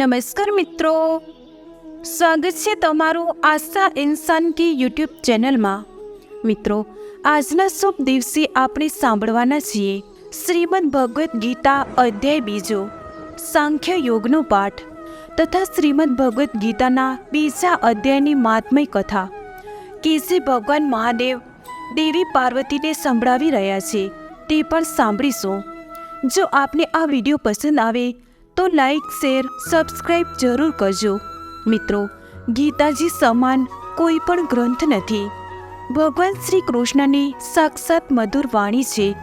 નમસ્કાર મિત્રો. સ્વાગત છે તમારું આસ્થા ઇન્સાન કી યુટ્યુબ ચેનલમાં. મિત્રો, આજના શુભ દિવસે આપણે સાંભળવાના છીએ શ્રીમદ ભગવદ્ ગીતા અધ્યાય બીજો, સાંખ્ય યોગનો પાઠ તથા શ્રીમદ ભગવદ્ ગીતાના બીજા અધ્યાયની મહાત્મય કથા કે ભગવાન મહાદેવ દેવી પાર્વતીને સંભળાવી રહ્યા છે તે પણ સાંભળીશું. જો આપને આ વીડિયો પસંદ આવે તો લાઈક શેર સબસ્ક્રાઈબ જરૂર કરજો. મિત્રો, ગીતાજી સમાન કોઈ પણ ગ્રંથ નથી. ભગવાન શ્રી કૃષ્ણની સાક્ષાત મધુર વાણી છે,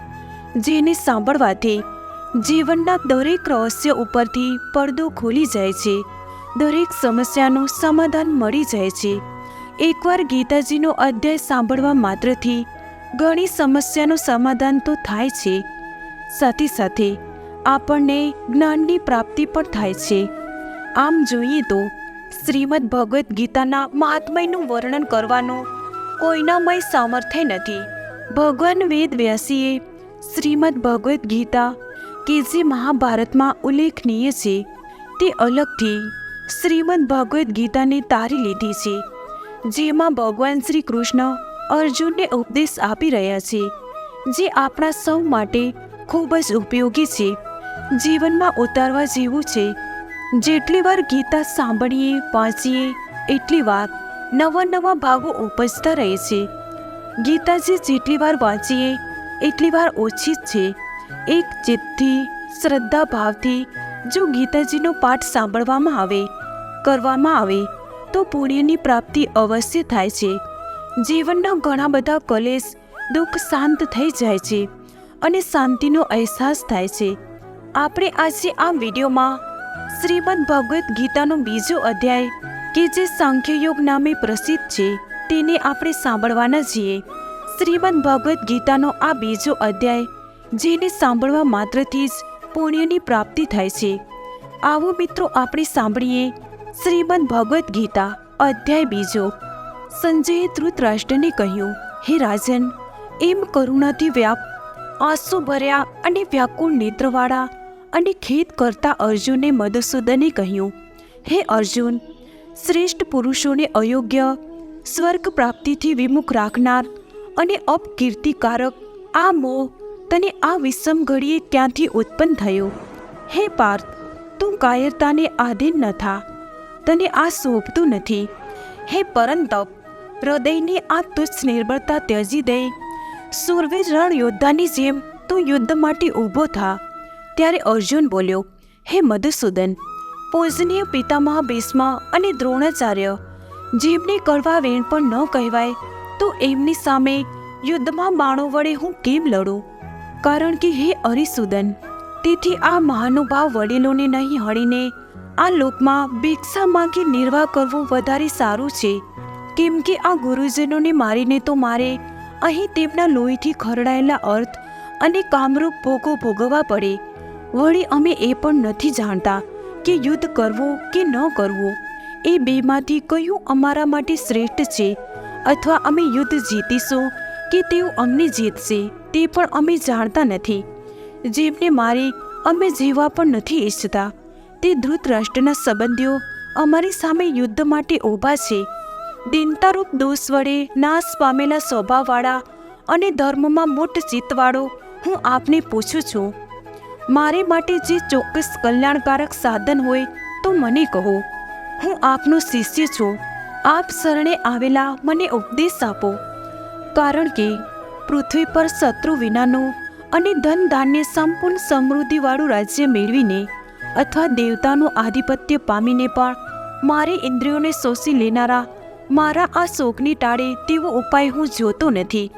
જેને સાંભળવાથી જીવનના દરેક રહસ્ય ઉપરથી પડદો ખોલી જાય છે, દરેક સમસ્યાનું સમાધાન મળી જાય છે. એકવાર ગીતાજીનો અધ્યાય સાંભળવા માત્રથી ઘણી સમસ્યાનું સમાધાન તો થાય છે. સાથે સાથે આપણને જ્ઞાનની પ્રાપ્તિ પણ થાય છે. આમ જોઈએ તો, શ્રીમદ ભગવદ્ ગીતાના મહાત્મયનું વર્ણન કરવાનું કોઈનામય સામર્થ્ય નથી. ભગવાન વેદ વ્યાસીએ શ્રીમદ ભગવદ્ ગીતા, કે જે મહાભારતમાં ઉલ્લેખનીય છે, તે અલગથી શ્રીમદ ભગવદ્ ગીતાને તારી લીધી છે, જેમાં ભગવાન શ્રી કૃષ્ણ અર્જુનને ઉપદેશ આપી રહ્યા છે, જે આપણા સૌ માટે ખૂબ જ ઉપયોગી છે. જીવનમાં ઉતારવા જેવું છે. જેટલી વાર ગીતા સાંભળીએ, વાંચીએ, એટલી વાર નવા નવા ભાવો ઉપજતા રહે છે. ગીતાજી જેટલી વાર વાંચીએ, એટલી વાર ઓછી જ છે. એક ચિત્તથી શ્રદ્ધા ભાવથી જો ગીતાજીનો પાઠ સાંભળવામાં આવે, કરવામાં આવે, તો પુણ્યની પ્રાપ્તિ અવશ્ય થાય છે. જીવનના ઘણા બધા કલેશ, દુઃખ શાંત થઈ જાય છે અને શાંતિનો અહેસાસ થાય છે. આપણે આજે આ વિડીયોમાં શ્રીમદ ભગવદ્ ગીતાનો બીજો અધ્યાય, કે જે સાંખ્યયોગ નામે પ્રસિદ્ધ છે, તેને આપણે સાંભળવાના છીએ. શ્રીમદ ભગવદ્ ગીતાનો આ બીજો અધ્યાય, જેને સાંભળવા માત્રથી જ પુણ્યની પ્રાપ્તિ થાય છે. આવો મિત્રો આપણે સાંભળીએ શ્રીમદ ભગવદ્ ગીતા, અધ્યાય બીજો. સંજયે ધૃતરાષ્ટ્રને કહ્યું, હે રાજન, એમ કરુણાથી વ્યાપ, આંસુ ભર્યા અને વ્યાકુળ નેત્રવાળા અને ખેદ કરતા અર્જુને મધુસૂદને કહ્યું, હે અર્જુન, શ્રેષ્ઠ પુરુષોને અયોગ્ય સ્વર્ગ પ્રાપ્તિથી વિમુખ રાખનાર અને અપકીર્તિકારક આ મોહ તને આ વિષમ ઘડીએ ક્યાંથી ઉત્પન્ન થયો? હે પાર્થ, તું કાયરતાને આધીન ન થા. તને આ શોભતું નથી. હે પરંતપ હૃદયની આ તુચ્છ નિર્બળતા ત્યજી દે. સુરવીર રણ યોદ્ધાની જેમ તું યુદ્ધ માટે ઊભો થા. ત્યારે અર્જુન બોલ્યો, હે મધુસૂદન, પૂજનીય પિતામહ ભીષ્મ અને દ્રોણાચાર્ય જેમને કડવા વેણ પણ ન કહેવાય તો એમની સામે યુદ્ધમાં બાણો વડે હું કેમ લડું? કારણ કે હે અરિસુદન, તેથી આ મહાનુભાવ વડીલોને નહીં હળીને આ લોકમાં ભિક્ષા માંગી નિર્વાહ કરવો વધારે સારું છે. કેમ કે આ ગુરુજનોને મારીને તો મારે અહીં તેમના લોહીથી ખરડાયેલા અર્થ અને કામરૂપ ભોગો ભોગવવા પડે. વળી અમે એ પણ નથી જાણતા કે યુદ્ધ કરવું કે ન કરવું. એ બેમાંથી કયું અમારા માટે શ્રેષ્ઠ છે? અથવા અમે યુદ્ધ જીતીશું કે તેઓ અમને જીતશે તે પણ અમે જાણતા નથી. જેમને મારી અમે જીવવા પણ નથી ઈચ્છતા. તે ધૃતરાષ્ટ્રના સંબંધીઓ અમારી સામે યુદ્ધ માટે ઊભા છે. દિનતારૂપ દોષ વડે નાશ પામેલા સ્વભાવવાળા અને ધર્મમાં મોટ ચિત્તવાળો હું આપને પૂછું છું મારે માટે જે ચોક્કસ કલ્યાણકારક સાધન હોય તો મને કહો. હું આપનો શિષ્ય છું. આપ શરણે આવેલા મને ઉપદેશ આપો. કારણ કે પૃથ્વી પર શત્રુ વિનાનું અને ધન ધાન્ય સંપૂર્ણ સમૃદ્ધિવાળું રાજ્ય મેળવીને અથવા દેવતાનું આધિપત્ય પામીને પણ મારી ઇન્દ્રિયોને શોષી લેનારા મારા આ શોકની ટાળે તેવો ઉપાય હું જોતો નથી.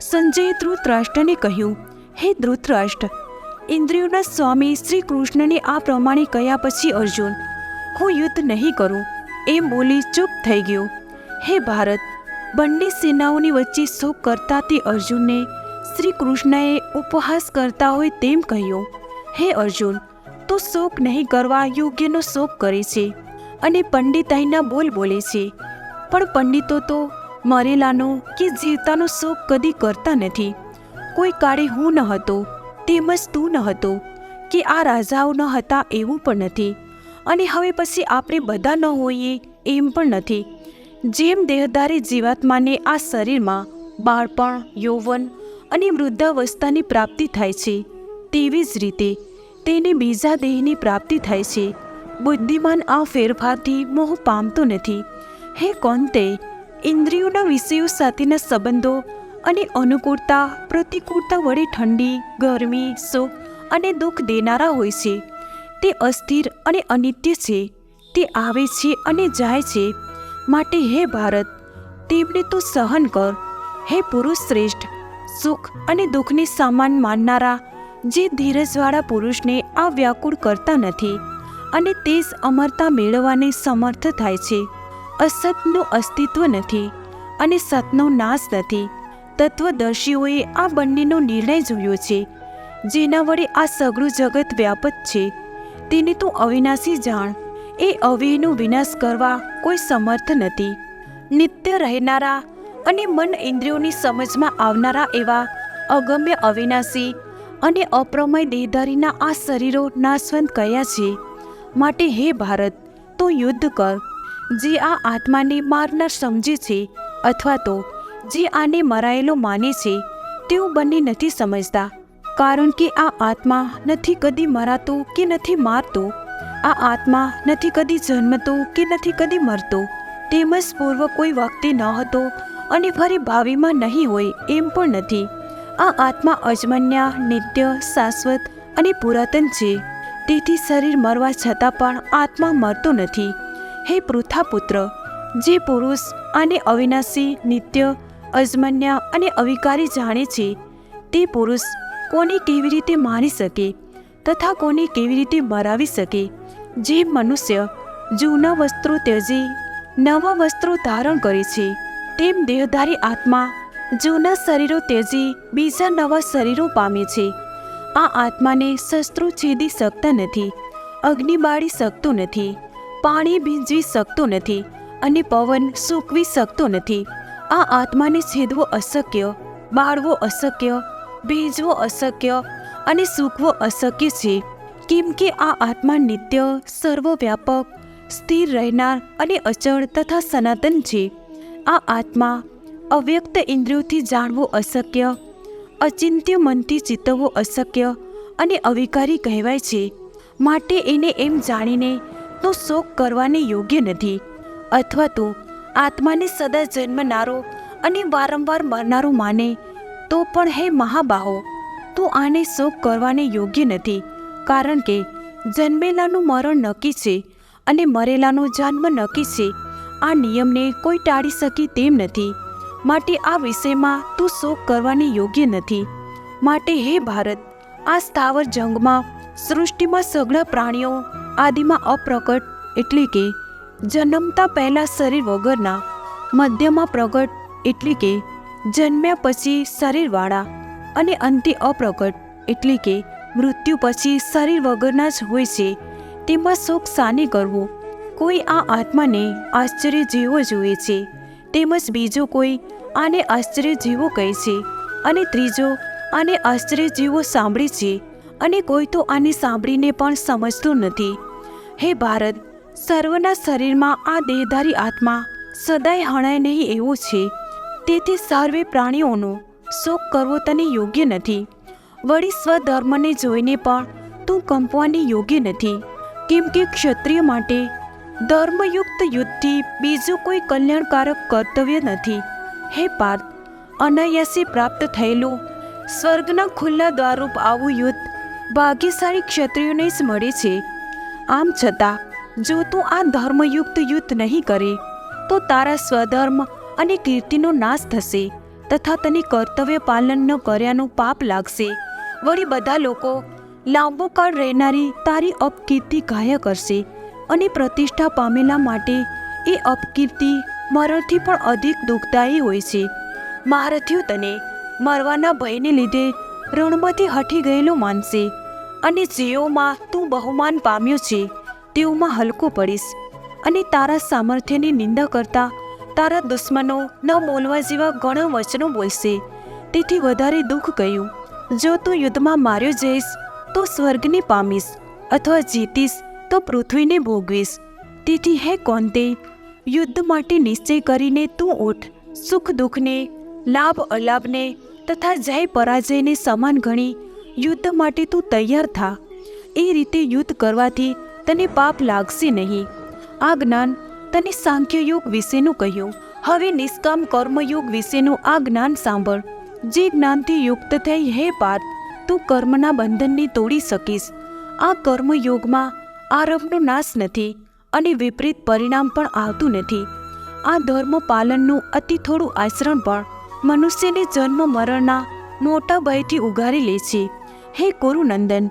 સંજયે ધૃતરાષ્ટ્રને કહ્યું, હે ધૃતરાષ્ટ્ર ઇન્દ્રિયોના સ્વામી શ્રી કૃષ્ણને આ પ્રમાણે કહ્યા પછી અર્જુન, હું યુદ્ધ નહીં કરું. એમ બોલી ચૂપ થઈ ગયો. હે ભારત, બંને સેનાઓની વચ્ચે શોક કરતા તે અર્જુનને શ્રી કૃષ્ણએ ઉપહાસ કરતા હોય તેમ કહ્યું. હે અર્જુન, તો શોક નહીં કરવા યોગ્યનો શોક કરે છે અને પંડિતાઈના બોલ બોલે છે. પણ પંડિતો તો મરેલાનો કે જીવતાનો શોક કદી કરતા નથી. કોઈ કાળે હું ન હતો તેમજ તું ન હતો, કે આ રાજાઓ ન હતા એવું પણ નથી. અને હવે પછી આપણે બધા ન હોઈએ એમ પણ નથી. જેમ દેહધારી જીવાત્માને આ શરીરમાં બાળપણ, યૌવન અને વૃદ્ધાવસ્થાની પ્રાપ્તિ થાય છે, તેવી જ રીતે તેને બીજા દેહની પ્રાપ્તિ થાય છે. બુદ્ધિમાન આ ફેરફારથી મોહ પામતો નથી. હે કોંતે ઇન્દ્રિયોના વિષયો સાથેના સંબંધો અને અનુકૂળતા, પ્રતિકૂળતા વડે ઠંડી, ગરમી, સુખ અને દુઃખ દેનારા હોય છે. તે અસ્થિર અને અનિત્ય છે. તે આવે છે અને જાય છે. માટે હે ભારત, તેમને તો સહન કર. હે પુરુષ શ્રેષ્ઠ, સુખ અને દુઃખને સમાન માનનારા, જે ધીરજવાળા પુરુષને આ વ્યાકુળ કરતા નથી અને તે જ અમરતા મેળવવાને સમર્થ થાય છે. અસતનું અસ્તિત્વ નથી અને સતનો નાશ નથી. તત્વદર્શીઓએ આ બંનેનો નિર્ણય જોયો છે. જેના વડે આ સઘળું જગત વ્યાપક છે. તેને તું અવિનાશી જાણ. એ અવ્યયનો વિનાશ કરવા કોઈ સમર્થ નથી. નિત્ય રહેનારા અને મન ઇન્દ્રિયોની સમજમાં આવનારા એવા અગમ્ય અવિનાશી અને અપ્રમય દેહધારીના આ શરીરો નાશવંત કયા છે? માટે હે ભારત, તો યુદ્ધ કર. જે આ આત્માને મારનાર સમજે છે અથવા તો જે આને મરાયેલો માને છે, તેઓ બંને નથી સમજતા, કારણ કે આ આત્મા નથી કદી મરાતો કે નથી મારતો, આ આત્મા નથી કદી જન્મતો કે નથી કદી મરતો, તેમજ પૂર્વ કોઈ વખતે ન હતો અને ફરી ભાવિમાં નહીં હોય એમ પણ નથી. આ આત્મા અજમન્યા નિત્ય, શાશ્વત અને પુરાતન છે. તેથી શરીર મરવા છતાં પણ આત્મા મરતો નથી. હે પૃથા પુત્ર જે પુરુષ આને અવિનાશી, નિત્ય અજમન્યા અને અવિકારી જાણે છે. તે પુરુષ કોને કેવી રીતે મારી શકે તથા કોને કેવી રીતે મરાવી શકે? જે મનુષ્ય જૂના વસ્ત્રો ત્યજી, નવા વસ્ત્રો ધારણ કરે છે, તેમ દેહધારી આત્મા જૂના શરીરો ત્યજી, બીજા નવા શરીરો પામે છે. આ આત્માને શસ્ત્રો છેદી શકતા નથી, અગ્નિ બાળી શકતો નથી, પાણી ભીંજવી શકતો નથી અને પવન સૂકવી શકતો નથી. આ આત્માને છેદવો અશક્ય, બાળવો અશક્ય, ભેજવો અશક્ય અને સૂકવો અશક્ય છે. કેમ કે આ આત્મા નિત્ય, સર્વવ્યાપક, સ્થિર રહેનાર અને અચળ તથા સનાતન છે. આ આત્મા અવ્યક્ત ઇન્દ્રિયોથી જાણવો અશક્ય, અચિંત્ય મનથી ચિતવવું અશક્ય અને અવિકારી કહેવાય છે. માટે એને એમ જાણીને તો શોક કરવાને યોગ્ય નથી. અથવા તો આત્માને સદા જન્મનારો અને વારંવાર મરનારો માને, તો પણ હે મહાબાહો, તો આને શોક કરવાને યોગ્ય નથી, કારણ કે જન્મેલાનું મરણ નક્કી છે અને મરેલાનો જન્મ નક્કી છે. આ નિયમને કોઈ ટાળી શકે તેમ નથી. માટે આ વિષયમાં તું શોક કરવાની યોગ્ય નથી. માટે હે ભારત, આ સ્થાવર જંગમાં સૃષ્ટિમાં સઘળા પ્રાણીઓ આદિમાં અપ્રકટ, એટલે કે જન્મતા પહેલાં શરીર વગરના મધ્યમાં પ્રગટ એટલે કે જન્મ્યા પછી શરીરવાળા અને અંતે અપ્રગટ એટલે કે મૃત્યુ પછી શરીર વગરના જ હોય છે. તેમાં શોક સાને કરવો. કોઈ આ આત્માને આશ્ચર્ય જેવો જુએ છે. તેમજ બીજો કોઈ આને આશ્ચર્ય જેવો કહે છે અને ત્રીજો આને આશ્ચર્ય જેવો સાંભળે છે અને કોઈ તો આને સાંભળીને પણ સમજતો નથી. હે ભારત સર્વના શરીરમાં આ દેહધારી આત્મા સદાય હણાય નહીં એવો છે. તેથી સર્વે પ્રાણીઓનો શોક કરવો તને યોગ્ય નથી. વળી સ્વધર્મને જોઈને પણ તું કંપવાની યોગ્ય નથી. કેમ કે ક્ષત્રિય માટે ધર્મયુક્ત યુદ્ધથી બીજું કોઈ કલ્યાણકારક કર્તવ્ય નથી. હે પાર્થ, અનાયાસે પ્રાપ્ત થયેલું સ્વર્ગના ખુલ્લા દ્વારરૂપ આવું યુદ્ધ ભાગ્યશાળી ક્ષત્રિયોને જ મળે છે. આમ છતાં જો તું આ ધર્મયુક્ત યુદ્ધ નહીં કરે, તો તારા સ્વધર્મ અને કીર્તિનો નાશ થશે તથા તને કર્તવ્ય પાલન ન કર્યાનું પાપ લાગશે. વળી બધા લોકો, લાંબો કાળ રહેનારી તારી અપકીર્તિ ગાયા કરશે અને પ્રતિષ્ઠા પામેલા માટે એ અપકીર્તિ મરણથી પણ અધિક દુઃખદાયી હોય છે. મહારથીઓ તને મરવાના ભયને લીધે રણમાંથી હટી ગયેલો માનશે અને જેઓમાં તું બહુમાન પામ્યો છે. તેઓમાં હલકો પડીશ અને તારા સામર્થ્યની નિંદા કરતા તારા દુશ્મનો ન બોલવા જેવા ઘણા વચનો બોલશે. તેથી વધારે દુઃખ કહ્યું, જો તું યુદ્ધમાં માર્યો જઈશ, તો સ્વર્ગને પામીશ અથવા જીતીશ, તો પૃથ્વીને ભોગવીશ. તેથી હે કોંતે, યુદ્ધ માટે નિશ્ચય કરીને તું ઉઠ, સુખ દુઃખને, લાભ અલાભને તથા જય પરાજયને સમાન ગણી યુદ્ધ માટે તું તૈયાર થા. એ રીતે યુદ્ધ કરવાથી તને પાપ લાગશે નહીં. આ જ્ઞાન તને સાંખ્યયોગ વિશેનું કહ્યું. હવે નિષ્કામ કર્મયોગ વિશેનું આ જ્ઞાન સાંભળ. જે જ્ઞાનથી યુક્ત થઈ, હે પાર્થ, તું કર્મના બંધનને તોડી શકીશ. આ કર્મયોગમાં આરંભનો નાશ નથી અને વિપરીત પરિણામ પણ આવતું નથી. આ ધર્મ પાલનનું અતિ થોડું આચરણ પણ મનુષ્યને જન્મ મરણના મોટા ભયથી ઉગારી લે છે. હે કુરુનંદન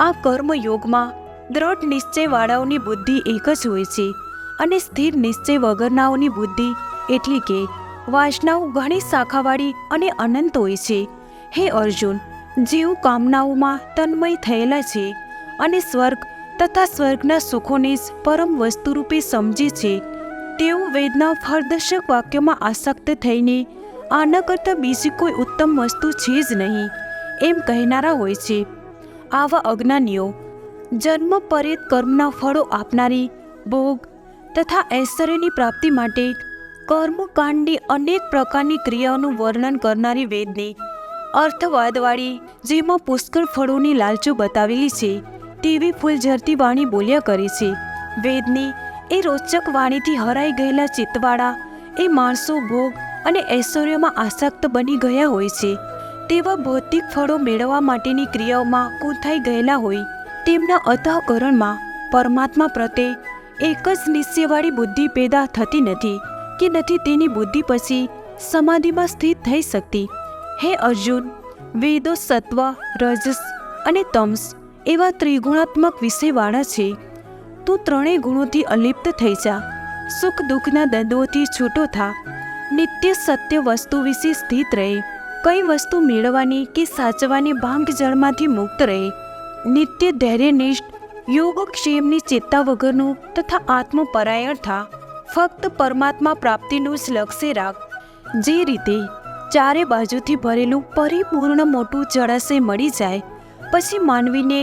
આ કર્મયોગમાં દ્રઢ નિશ્ચયવાળાઓની બુદ્ધિ એક જ હોય છે અને સ્થિર નિશ્ચય વગરનાઓની બુદ્ધિ એટલે કે વાસનાઓ ઘણી શાખાવાળી અને અનંત હોય છે. હે અર્જુન જીવ કામનાઓમાં તન્મય થયેલા છે અને સ્વર્ગ તથા સ્વર્ગના સુખોને જ પરમ વસ્તુરૂપે સમજે છે, તેઓ વેદના ફળદર્શક વાક્યોમાં આસક્ત થઈને આના કરતાં બીજી કોઈ ઉત્તમ વસ્તુ છે જ નહીં, એમ કહેનારા હોય છે. આવા અજ્ઞાનીઓ જન્મ પરેત કર્મના ફળો આપનારી ભોગ તથા ઐશ્વર્યની પ્રાપ્તિ માટે કર્મકાંડની અનેક પ્રકારની ક્રિયાઓનું વર્ણન કરનારી વેદની અર્થવાદવાળી જેમાં પુષ્કળ ફળોની લાલચો બતાવેલી છે તેવી ફૂલઝરતી વાણી બોલ્યા કરે છે. વેદની એ રોચક વાણીથી હરાઈ ગયેલા ચિત્તવાળા એ માણસો ભોગ અને ઐશ્વર્યમાં આસક્ત બની ગયા હોય છે. તેવા ભૌતિક ફળો મેળવવા માટેની ક્રિયાઓમાં કૂંથાઈ ગયેલા હોય તેમના અંતઃકરણમાં પરમાત્મા પ્રત્યે એક જ નિશ્ચયવાળી બુદ્ધિ પેદા થતી નથી કે નથી તેની બુદ્ધિ પછી સમાધિમાં સ્થિત થઈ શકતી. હે અર્જુન, વેદો સત્વ, રજસ અને તમસ એવા ત્રિગુણાત્મક વિષયવાળા છે. તું ત્રણેય ગુણોથી અલિપ્ત થઈ જા. સુખ દુઃખના દંડોથી છૂટો થા. નિત્ય સત્ય વસ્તુ વિશે સ્થિત રહે. કઈ વસ્તુ મેળવવાની કે સાચવાની ભાંગ જળમાંથી મુક્ત રહે. નિત્ય ધૈર્યનિષ્ઠ, યોગક્ષેમની ચેતા વગરનું તથા આત્મપરાયણ થા. ફક્ત પરમાત્મા પ્રાપ્તિનું જ લક્ષ્ય રાખ. જે રીતે ચારે બાજુથી ભરેલું પરિપૂર્ણ મોટું જળાશય મળી જાય, પછી માનવીને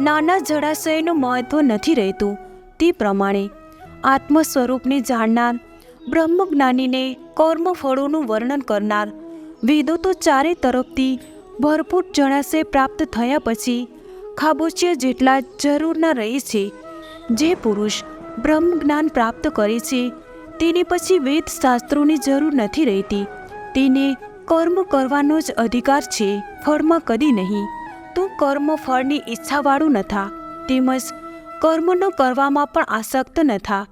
નાના જળાશયનું મહત્વ નથી રહેતું. તે પ્રમાણે આત્મ સ્વરૂપને જાણનાર, બ્રહ્મજ્ઞાનીને કર્મફળોનું વર્ણન કરનાર, વેદો તો ચારે તરફથી ભરપૂર જળાશય પ્રાપ્ત થયા પછી ખાબોચિયા જેટલા જરૂરના રહે છે. જે પુરુષ બ્રહ્મ જ્ઞાન પ્રાપ્ત કરે છે, તેને પછી વેદ શાસ્ત્રોની જરૂર નથી રહેતી. તેને કર્મ કરવાનો જ અધિકાર છે, ફળમાં કદી નહીં. તું કર્મ ફળની ઈચ્છાવાળું નથા, તેમજ કર્મનો કરવામાં પણ આસક્ત નથા.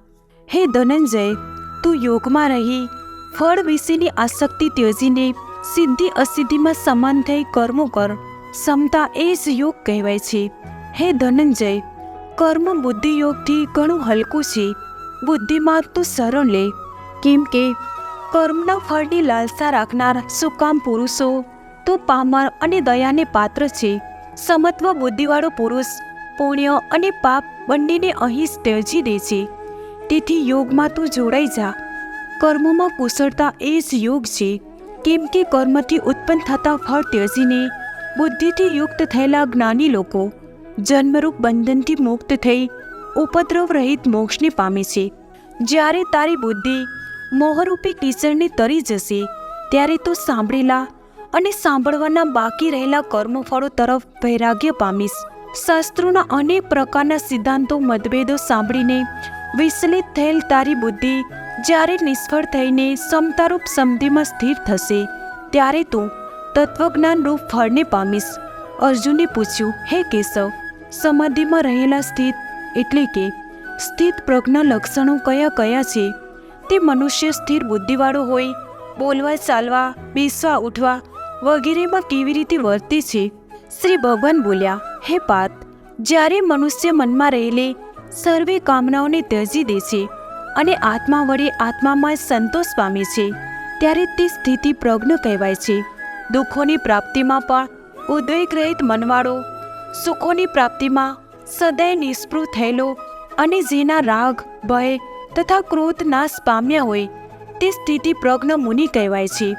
હે ધનંજય, તું યોગમાં રહી, ફળ વિશેની આસક્તિ ત્યજીને સિદ્ધિ અસિદ્ધિમાં સમાન થઈ કર્મો કર. સમતા એ જ યોગ કહેવાય છે. હે ધનંજય, કર્મ બુદ્ધિ યોગથી ઘણું હલકું છે. બુદ્ધિમાર્ગ તો સરળ લે. કેમ કે, કર્મના ફળની લાલસા રાખનાર સુકામ પુરુષો? તો પામર અને દયાને પાત્ર છે. સમત્વ બુદ્ધિવાળો પુરુષ, પુણ્ય અને પાપ બંનેને અહીં ત્યજી દે છે. તેથી યોગમાં તું જોડાઈ જા. કર્મોમાં કુશળતા એ જ યોગ છે. કેમ કે કર્મથી ઉત્પન્ન થતા ફળ ત્યજીને બુદ્ધિથી યુક્ત થયેલા જ્ઞાની લોકો જન્મરૂપ બંધનથી મુક્ત થઈ ઉપદ્રવ રહિત મોક્ષને પામે છે. જ્યારે તારી બુદ્ધિ મોહરૂપી કિસણને તરી જશે, ત્યારે તું સાંભળેલા અને સાંભળવાના બાકી રહેલા કર્મફળો તરફ વૈરાગ્ય પામીશ. શાસ્ત્રોના અનેક પ્રકારના સિદ્ધાંતો, મતભેદો સાંભળીને વિચલિત થયેલ તારી બુદ્ધિ જ્યારે નિષ્ફળ થઈને સમતારૂપ સમધિમાં સ્થિર થશે, ત્યારે તું તત્વજ્ઞાન રૂપ ફળને પામીશ. અર્જુને પૂછ્યું, હે કેશવ, સમાધિમાં રહેલા સ્થિત એટલે કે સ્થિત પ્રજ્ઞા લક્ષણો કયા કયા છે? તે મનુષ્ય સ્થિર બુદ્ધિવાળો હોય, બોલવા, ચાલવા, બેસવા, ઉઠવા વગેરેમાં કેવી રીતે વર્તે છે? શ્રી ભગવાન બોલ્યા, હે પાર્થ, જ્યારે મનુષ્ય મનમાં રહેલી, સર્વે કામનાઓને ત્યજી દે છે અને આત્મા વડે આત્મામાં સંતોષ પામે છે, ત્યારે તે સ્થિતિ પ્રજ્ઞ કહેવાય છે. દુઃખોની પ્રાપ્તિમાં પણ ઉદ્વેગરહિત મનવાળો, સુખોની પ્રાપ્તિમાં સદાય નિષ્પૃહ થયેલો અને જેના રાગ, ભય તથા ક્રોધ નાશ પામ્યા હોય તે સ્થિતિ પ્રજ્ઞ મુનિ કહેવાય છે.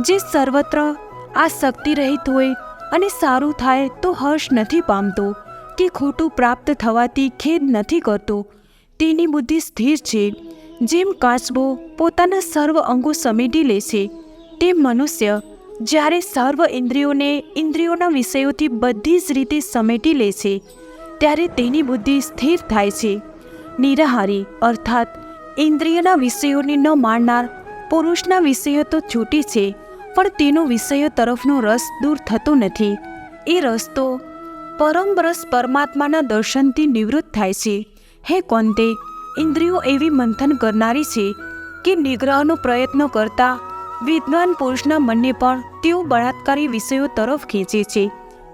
જે સર્વત્ર આ શક્તિ હોય અને સારું થાય તો હર્ષ નથી પામતો કે ખોટું પ્રાપ્ત થવાથી ખેદ નથી કરતો. તેની બુદ્ધિ સ્થિર છે. જેમ કાચબો પોતાના સર્વ અંગો સમેટી લે છે, તેમ મનુષ્ય જ્યારે સર્વ ઇન્દ્રિયોને ઇન્દ્રિયોના વિષયોથી બધી જ રીતે સમેટી લે છે, ત્યારે તેની બુદ્ધિ સ્થિર થાય છે. નિરાહારી, અર્થાત ઇન્દ્રિયના વિષયોને ન માણનાર પુરુષના વિષયો તો છૂટી છે, પણ તેનો વિષયો તરફનો રસ દૂર થતો નથી. એ રસ તો પરમ રસ પરમાત્માના દર્શનથી નિવૃત્ત થાય છે. હે કોંતે, ઇન્દ્રિયો એવી મંથન કરનારી છે કે નિગ્રહનો પ્રયત્ન કરતા વિદ્વાન પુરુષના મનને પણ તેઓ બળાત્કારી વિષયો તરફ ખેંચે છે.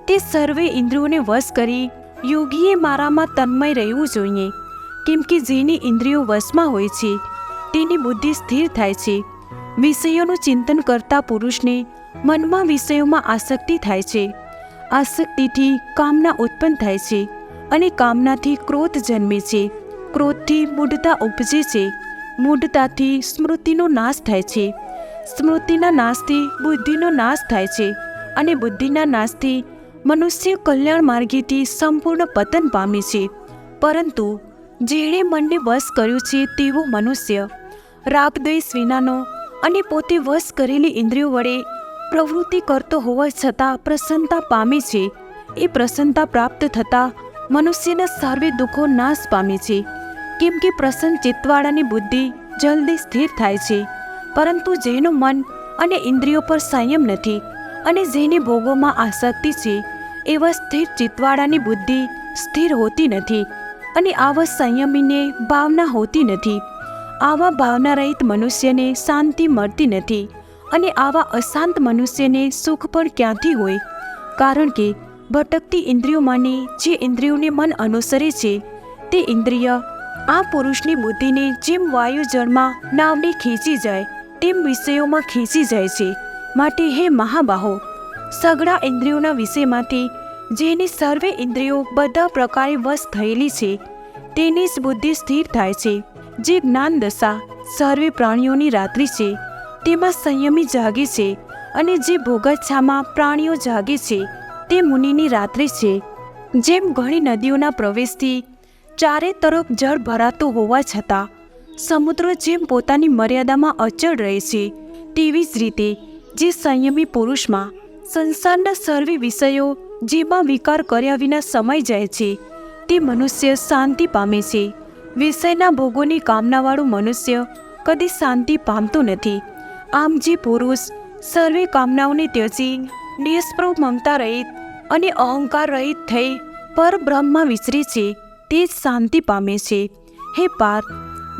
તે સર્વે ઇન્દ્રિયોને વશ કરી યોગીએ મારામાં તન્મય રહેવું જોઈએ. કેમ કે જેની ઇન્દ્રિયો વશમાં હોય છે, તેની બુદ્ધિ સ્થિર થાય છે. વિષયોનું ચિંતન કરતા પુરુષને મનમાં વિષયોમાં આસક્તિ થાય છે. આસક્તિથી કામના ઉત્પન્ન થાય છે અને કામનાથી ક્રોધ જન્મે છે. ક્રોધથી મૂઢતા ઉપજે છે. મૂઢતાથી સ્મૃતિનો નાશ થાય છે. સ્મૃતિના નાશથી બુદ્ધિનો નાશ થાય છે અને બુદ્ધિના નાશથી મનુષ્ય કલ્યાણ માર્ગેથી સંપૂર્ણ પતન પામે છે. પરંતુ જેણે મનને વશ કર્યું છે તેવો મનુષ્ય, રાગદ્વેષ વિનાનો અને પોતે વશ કરેલી ઇન્દ્રિયો વડે પ્રવૃત્તિ કરતો હોવા છતાં પ્રસન્નતા પામે છે. એ પ્રસન્નતા પ્રાપ્ત થતાં મનુષ્યના સર્વે દુઃખો નાશ પામે છે. કેમ કે પ્રસન્ન ચિત્તવાળાની બુદ્ધિ જલ્દી સ્થિર થાય છે. પરંતુ જેનું મન અને ઇન્દ્રિયો પર સંયમ નથી અને જેની ભોગોમાં આસક્તિ છે, એવા સ્થિર ચિત્તવાળાની બુદ્ધિ સ્થિર હોતી નથી અને આવા સંયમીને ભાવના હોતી નથી. આવા ભાવના રહિત મનુષ્યને શાંતિ મળતી નથી અને આવા અશાંત મનુષ્યને સુખ પણ ક્યાંથી હોય? કારણ કે ભટકતી ઇન્દ્રિયોમાંની જે ઇન્દ્રિયોને મન અનુસરે છે, તે ઇન્દ્રિય આ પુરુષની બુદ્ધિને જેમ વાયુ જળમાં નાવને ખેંચી જાય તેમ વિષયોમાં ખેંચી જાય છે. માટે હે મહાબાહો સઘળા ઇન્દ્રિયોના વિષયમાંથી, જેની સર્વે ઇન્દ્રિયો બધા પ્રકારે વશ થયેલી છે, તેની જ બુદ્ધિ સ્થિર થાય છે. જે જ્ઞાન દશા, સર્વે પ્રાણીઓની રાત્રિ છે, તેમાં સંયમી જાગે છે અને જે ભોગચ્છામાં પ્રાણીઓ જાગે છે, તે મુનિની રાત્રિ છે. જેમ ઘણી નદીઓના પ્રવેશથી ચારે તરફ જળ ભરાતું હોવા છતાં સમુદ્ર જેમ પોતાની મર્યાદામાં અચળ રહે છે, તેવી જ રીતે જે સંયમી પુરુષમાં સંસારના સર્વે વિષયો જેમાં વિકાર કર્યા વિના સમય જાય છે, તે મનુષ્ય શાંતિ પામે છે. વિષયના ભોગોની કામનાવાળું મનુષ્ય કદી શાંતિ પામતો નથી. આમ જે પુરુષ સર્વે કામનાઓને ત્યજી નિષ્પ્રભ મમતા રહિત અને અહંકાર રહિત થઈ પરબ્રહ્મમાં વિસરે છે, તે જ શાંતિ પામે છે. હે પાર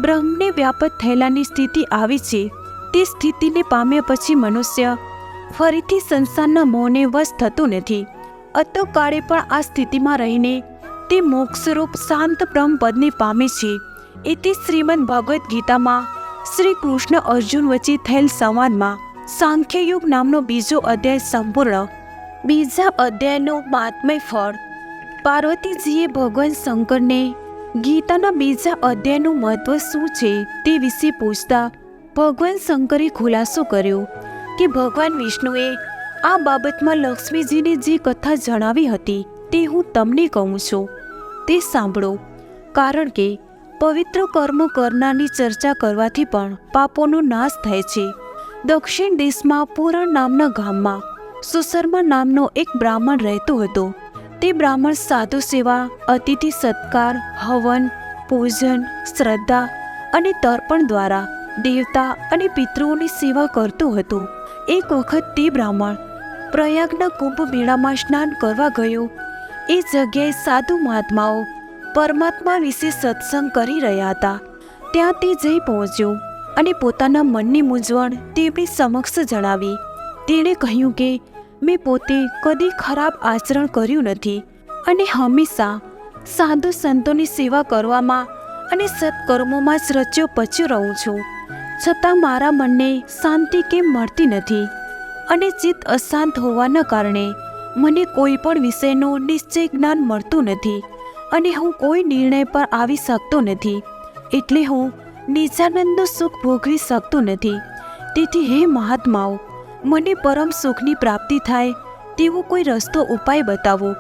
બ્રહ્મને વ્યાપત થયેલાની સ્થિતિ આવી છે. તે સ્થિતિને પામ્યા પછી મનુષ્ય ફરીથી સંસારના મોહને વશ થતો નથી. અતકાળે પણ આ સ્થિતિમાં રહીને તે મોક્ષરૂપ શાંત બ્રહ્મપદને પામે છે. એથી શ્રીમદ ભગવદ્ ગીતામાં શ્રી કૃષ્ણ અર્જુન વચ્ચે થયેલ સંવાદમાં સાંખ્યયુગ નામનો બીજો અધ્યાય સંપૂર્ણ, બીજા અધ્યાયનું મહાત્મય ફળ. પાર્વતીજીએ ભગવાન શંકરને ગીતાના બીજા અધ્યાયનું મહત્વ શું છે તે વિશે પૂછતા ભગવાન શંકરે ખુલાસો કર્યો કે ભગવાન વિષ્ણુએ આ બાબતમાં લક્ષ્મીજીને જે કથા જણાવી હતી તે હું તમને કહું છું. તે સાંભળો, કારણ કે પવિત્ર કર્મ કરનારની ચર્ચા કરવાથી પણ પાપોનો નાશ થાય છે. દક્ષિણ દેશમાં પુરણ નામના ગામમાં સુશર્મા નામનો એક બ્રાહ્મણ રહેતો હતો. તે બ્રાહ્મણ સાધુ સેવા, અતિથિ સત્કાર, હવન, પૂજન, શ્રદ્ધા અને તર્પણ દ્વારા દેવતા અને પિતૃઓની સેવા કરતું હતું. એક વખત તે બ્રાહ્મણ પ્રયાગના કુંભ મેળામાં સ્નાન કરવા ગયો. એ જગ્યાએ સાધુ મહાત્માઓ પરમાત્મા વિશે સત્સંગ કરી રહ્યા હતા. ત્યાં તે જઈ પહોંચ્યો અને પોતાના મનની મૂંઝવણ તેમની સમક્ષ જણાવી. તેણે કહ્યું કે મેં પોતે કદી ખરાબ આચરણ કર્યું નથી અને હંમેશા સાધુ સંતોની સેવા કરવામાં અને સત્કર્મોમાં જ રચ્યો પચ્યો રહું છું. છતાં મારા મનને શાંતિ કેમ મળતી નથી અને ચિત્ત અશાંત હોવાના કારણે મને કોઈ પણ વિષયનું નિશ્ચય જ્ઞાન મળતું નથી અને હું કોઈ નિર્ણય પર આવી શકતો નથી. એટલે હું નિજાનંદનું સુખ ભોગવી શકતો નથી. તેથી હે મહાત્માઓ મને પરમ સુખની પ્રાપ્તિ થાય તેવો કોઈ રસ્તો ઉપાય બતાવો.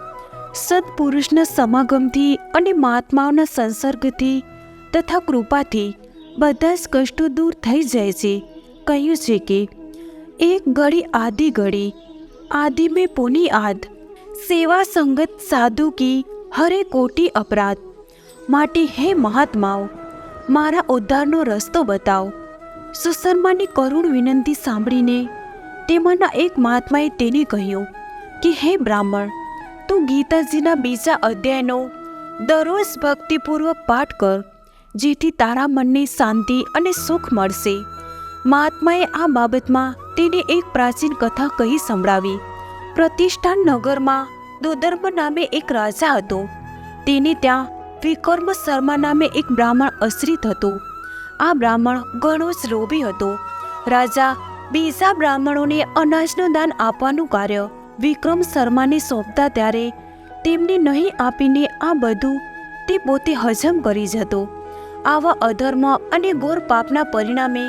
સત્પુરુષના સમાગમથી અને મહાત્માઓના સંસર્ગથી તથા કૃપાથી બધા જ કષ્ટો દૂર થઈ જાય છે. કહ્યું છે કે, એક ઘડી આધી ઘડી, આધી મેં પોની આધ. સેવા સંગત સાધુ કી હરે કોટી અપરાધ. માટે હે મહાત્માઓ, મારા ઉદ્ધારનો રસ્તો બતાવો. સુશર્માની કરુણ વિનંતી સાંભળીને તેમાંના એક મહાત્માએ તેને કહ્યું કે, હે બ્રાહ્મણ, તું ગીતાજીના બીજા અધ્યાયનો દરરોજ ભક્તિપૂર્વક પાઠ કર, જેથી તારા મનને શાંતિ અને સુખ મળશે. મહાત્માએ આ બાબતમાં તેને એક પ્રાચીન કથા કહી સંભળાવી. પ્રતિષ્ઠાન નગરમાં દોદર્મ નામે એક રાજા હતો. તેને ત્યાં વિકર્મ શર્મા નામે એક બ્રાહ્મણ આશ્રિત હતો. આ બ્રાહ્મણ ઘણો જ લોભી હતો. રાજા બીજા બ્રાહ્મણોને અનાજનું દાન આપવાનું કાર્ય. વિક્રમ શર્માને સોંપતા ત્યારે તેમને નહીં આપીને આ બધું તે પોતે હજમ કરી જતો આવા અધર્મ અને ગોર પાપના પરિણામે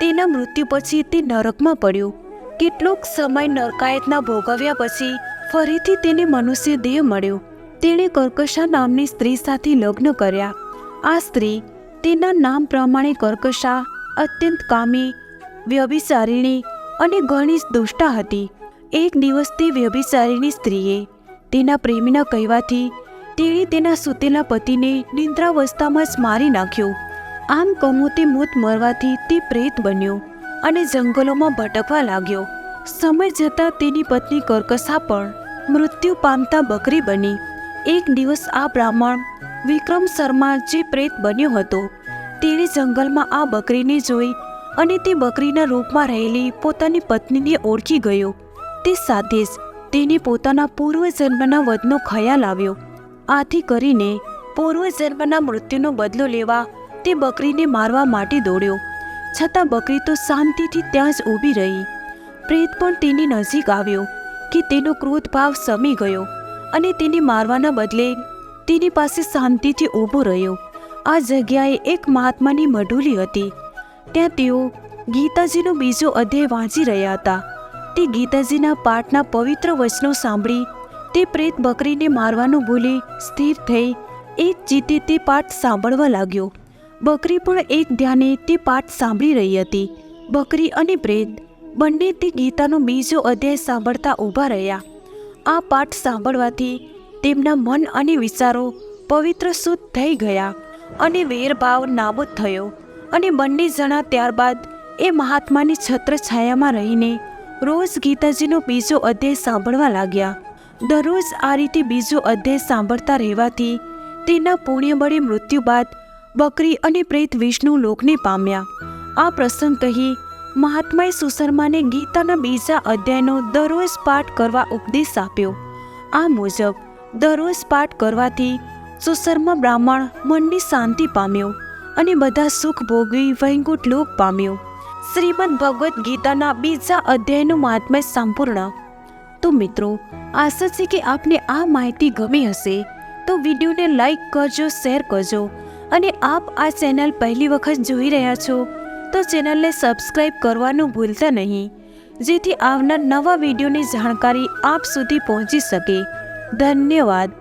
તેના મૃત્યુ પછી તે નરકમાં પડ્યો. કેટલોક સમય નરકાયતના ભોગવ્યા પછી ફરીથી તેને મનુષ્ય દેહ મળ્યો. તેણે કર્કશા નામની સ્ત્રી સાથે લગ્ન કર્યા. આ સ્ત્રી તેના નામ પ્રમાણે કર્કશા અત્યંત કામી વ્યભિચારિણી અને ઘણી દુષ્ટા હતી. એક દિવસ તે વ્યભિચારિણી સ્ત્રીએ તેના પ્રેમીના કહેવાથી તેણે તેના સૂતેલા પતિને નિંદ્રાવસ્થામાં જ મારી નાખ્યો. આમ કમોતે મૂત મરવાથી તે પ્રેત બન્યો અને જંગલોમાં ભટકવા લાગ્યો. સમય જતાં તેની પત્ની કર્કશા પણ મૃત્યુ પામતા બકરી બની. એક દિવસ આ બ્રાહ્મણ વિક્રમ શર્મા જે પ્રેત બન્યો હતો, તેણે જંગલમાં આ બકરીને જોઈ અને તે બકરીના રૂપમાં રહેલી પોતાની પત્નીને ઓળખી ગયો. તે સાથે જ તેને પોતાના પૂર્વજન્મના વધનો ખ્યાલ આવ્યો. આથી કરીને પૂર્વજન્મના મૃત્યુનો બદલો લેવા તે બકરીને મારવા માટે દોડ્યો. છતાં બકરી તો શાંતિથી ત્યાં જ ઊભી રહી. પ્રેત પણ તેની નજીક આવ્યો કે તેનો ક્રોધ ભાવ સમી ગયો અને તેને મારવાના બદલે તેની પાસે શાંતિથી ઊભો રહ્યો. આ જગ્યાએ એક મહાત્માની મઢુલી હતી. ત્યાં તેઓ ગીતાજીનો બીજો અધ્યાય વાંચી રહ્યા હતા. તે ગીતાજીના પાઠના પવિત્ર વચનો સાંભળી, તે પ્રેત બકરીને મારવાનું ભૂલી સ્થિર થઈ એક જીતે તે પાઠ સાંભળવા લાગ્યો. બકરી પણ એક ધ્યાને તે પાઠ સાંભળી રહી હતી. બકરી અને પ્રેત બંને તે ગીતાનો બીજો અધ્યાય સાંભળતા ઊભા રહ્યા. આ પાઠ સાંભળવાથી તેમના મન અને વિચારો પવિત્ર શુદ્ધ થઈ ગયા અને વેરભાવ નાબૂદ થયો. અને બંને જણા ત્યારબાદ એ મહાત્માની છત્ર છાયામાં રહીને રોજ ગીતાજીનો બીજો અધ્યાય સાંભળવા લાગ્યા. દરરોજ આ રીતે બીજો અધ્યાય સાંભળતા રહેવાથી તેના પુણ્ય બળે મૃત્યુ બાદ બકરી અને પ્રેત વિષ્ણુ લોકને પામ્યા. આ પ્રસંગ કહી મહાત્માએ સુશર્માને ગીતાના બીજા અધ્યાયનો દરરોજ પાઠ કરવા ઉપદેશ આપ્યો. આ મુજબ દરરોજ પાઠ કરવાથી સુશર્મા બ્રાહ્મણ મનની શાંતિ પામ્યો. અને બધા સુખ ભોગવી વૈકુંઠ લોક પામ્યો. શ્રીમદ ભગવદ્ ગીતાના બીજા અધ્યાયનું મહાત્મ્ય સંપૂર્ણ. તો મિત્રો, આશા છે કે આપને આ માહિતી ગમી હશે. તો વિડીયોને લાઈક કરજો, શેર કરજો અને આપ આ ચેનલ પહેલી વખત જોઈ રહ્યા છો, તો ચેનલને સબસ્ક્રાઈબ કરવાનું ભૂલતા નહીં, જેથી આવનાર નવા વિડીયોની જાણકારી આપ સુધી પહોંચી શકે. ધન્યવાદ.